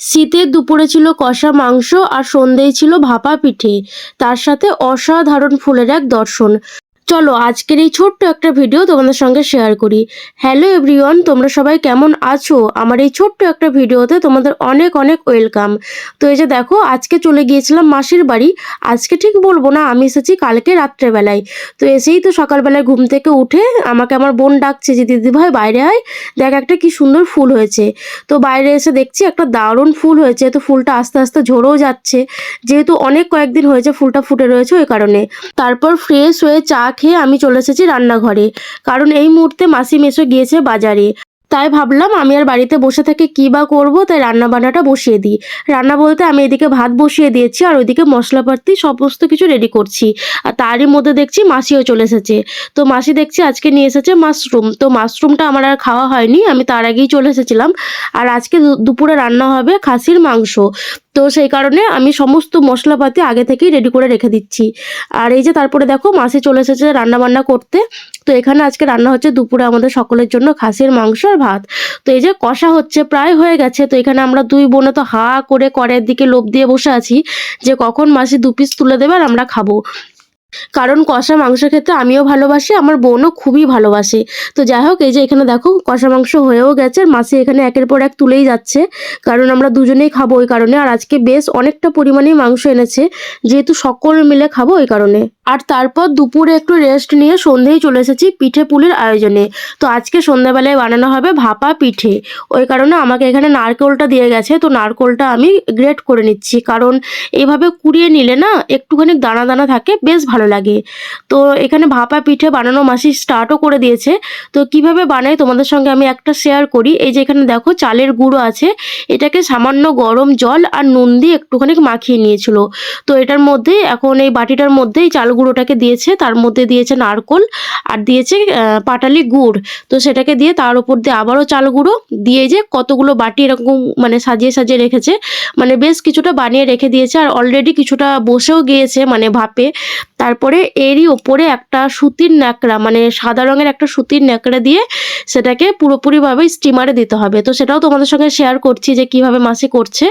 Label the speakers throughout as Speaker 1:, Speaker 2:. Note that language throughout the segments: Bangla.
Speaker 1: শীতের দুপুরে ছিল কষা মাংস আর সন্ধ্যেয় ছিল ভাপা পিঠে। তার সাথে অসাধারণ ফুলের এক দর্শন। চলো আজকের এই ছোট্ট একটা ভিডিও তোমাদের সঙ্গে শেয়ার করি। হ্যালো এভরিওয়ান তোমরা সবাই কেমন আছো? আমার এই ছোট্ট একটা ভিডিওতে তোমাদের অনেক অনেক ওয়েলকাম তো এই যে দেখো, আজকে চলে গিয়েছিলাম মাসির বাড়ি। আজকে ঠিক বলব না, আমি এসেছি কালকে রাত্রেবেলায়। তো এসেই তো সকালবেলায় ঘুম থেকে উঠে আমাকে আমার বোন ডাকছে যে, দিদি ভাই, বাইরে আয়, দেখ একটা কি সুন্দর ফুল হয়েছে। তো বাইরে এসে দেখছি একটা দারুণ ফুল হয়েছে, তো ফুলটা আস্তে আস্তে ঝরেও যাচ্ছে। যেহেতু অনেক কয়েকদিন হয়েছে ফুলটা ফুটে রয়েছে ওই কারণে। তারপর ফ্রেশ হয়ে চা খেয়ে আমি চলে এসেছি রান্নাঘরে। কারণ এই মুহূর্তে মাসি মেসো গিয়েছে বাজারে। তাই ভাবলাম আমি আর বাড়িতে বসে থেকে কী বা করব, তাই রান্না বান্নাটা বসিয়ে দিই। রান্না বলতে আমি এদিকে ভাত বসিয়ে দিয়েছি আর ওইদিকে মশলাপাতি সমস্ত কিছু রেডি করছি। আর তারই মধ্যে দেখছি মাসিও চলে এসেছে। তো মাসি দেখছি আজকে নিয়ে এসেছে মাশরুম। তো মাশরুমটা আমার আর খাওয়া হয়নি, আমি তার আগেই চলে এসেছিলাম। আর আজকে দুপুরে রান্না হবে খাসির মাংস। তো সেই কারণে আমি সমস্ত মশলাপাতি আগে থেকেই রেডি করে রেখে দিচ্ছি। আর এই যে তারপরে দেখো মাসি চলে এসেছে রান্না বান্না করতে। তো এখানে আজকে রান্না হচ্ছে দুপুরে আমাদের সকলের জন্য খাসির, মাংস আর ভাত। তো এই যে কষা হচ্ছে, প্রায় হয়ে গেছে। তো এখানে আমরা দুই বোনে তো হা করে করের দিকে লোভ দিয়ে বসে আছি যে কখন মাসি দু পিস তুলে দেবে আর আমরা খাব। কারণ কষা মাংস খেতে আমিও ভালোবাসি, আমার বোনও খুবই ভালোবাসে। তো যাই হোক, এই যে এখানে দেখো, কষা মাংস হয়েও গেছে, আর মাসি এখানে একের পর এক তুলেই যাচ্ছে, কারণ আমরা দুজনেই খাব ওই কারণে। আর আজকে বেশ অনেকটা পরিমাণেই মাংস এনেছে, যেহেতু সকল মিলে খাব ওই কারণে। আর তারপর দুপুরে একটু রেস্ট নিয়ে সন্ধেই চলে এসেছি পিঠে পুলির আয়োজনে। তো আজকে সন্ধ্যাবেলায় বানানো হবে ভাপা পিঠে। ওই কারণে আমাকে এখানে নারকেলটা দিয়ে গেছে, তো নারকেলটা আমি গ্রেট করে নিচ্ছি। কারণ এইভাবে কুড়িয়ে নিলে না একটুখানি দানা দানা থাকে, বেশ ভালো লাগে। তো এখানে ভাপা পিঠে বানানো মাসি স্টার্টও করে দিয়েছে। তো কীভাবে বানাই তোমাদের সঙ্গে আমি একটা শেয়ার করি। এই যে এখানে দেখো চালের গুঁড়ো আছে, এটাকে সামান্য গরম জল আর নুন দিয়ে একটুখানি মাখিয়ে নিয়েছিল। তো এটার মধ্যে এখন এই বাটিটার মধ্যেই চাল গুঁড়োটাকে দিয়েছে, তার মধ্যে দিয়েছে নারকোল আর দিয়েছে পাটালি গুড়। তো সেটাকে দিয়ে তার উপর দিয়ে আবারও চাল গুঁড়ো দিয়ে যে কতগুলো বাটি এরকম মানে সাজিয়ে সাজিয়ে রেখেছে মানে বেশ কিছুটা বানিয়ে রেখে দিয়েছে আর অলরেডি কিছুটা বসেও গিয়েছে মানে ভাপে। তারপরে এরই ওপরে একটা সুতির ন্যাকড়া মানে সাদা রঙের একটা সুতির ন্যাকড়া দিয়ে সেটাকে পুরোপুরিভাবে স্টিমারে দিতে হবে। তো সেটাও তোমাদের সঙ্গে শেয়ার করছি যে কীভাবে মাসি করছে।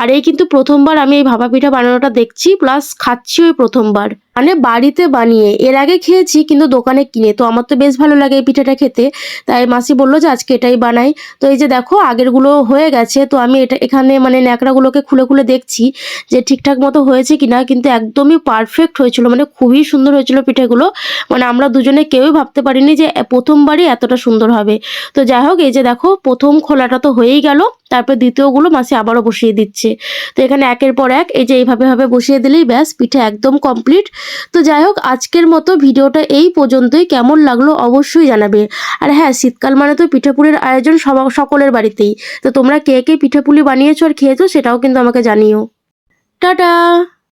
Speaker 1: আর এই কিন্তু প্রথমবার আমি এই ভাপা পিঠা বানানোটা দেখছি প্লাস খাচ্ছি ওই প্রথমবার। মানে বাড়িতে বানিয়ে, এর আগে খেয়েছি কিন্তু দোকানে কিনে, তো আমার তো বেশ ভালো লাগে এই পিঠাটা খেতে। তাই মাসি বলল যে আজকে এটাই বানাই। তো এই যে দেখো, আগেরগুলো হয়ে গেছে, তো আমি এটা এখানে মানে ন্যাকড়াগুলোকে খুলে খুলে দেখছি যে ঠিকঠাক মতো হয়েছে কিনা, কিন্তু একদমই পারফেক্ট হয়েছিল মানে খুবই সুন্দর হয়েছিল পিঠেগুলো। মানে আমরা দুজনে কেউই ভাবতে পারিনি যে প্রথমবারই এতটা সুন্দর হবে। তো যাই হোক, এই যে দেখো, প্রথম খোলাটা তো হয়েই গেল, তারপর দ্বিতীয়গুলো মাসি আবারও বসিয়ে দিচ্ছে। তো এখানে একের পর এক, এই যে এইভাবে ভাবে বসিয়ে দিলেই ব্যাস, পিঠে একদম কমপ্লিট তো যাই হোক, আজকের মতো ভিডিওটা এই পর্যন্তই। কেমন লাগল অবশ্যই জানাবে। আর হ্যাঁ শীতকাল মানে তো পিঠাপুলির আয়োজন সবা, সকলের বাড়িতেই। তো তোমরা কে কে পিঠাপুলি বানিয়েছো আর খেয়েছো সেটাও কিন্তু আমাকে জানিও। টাটা!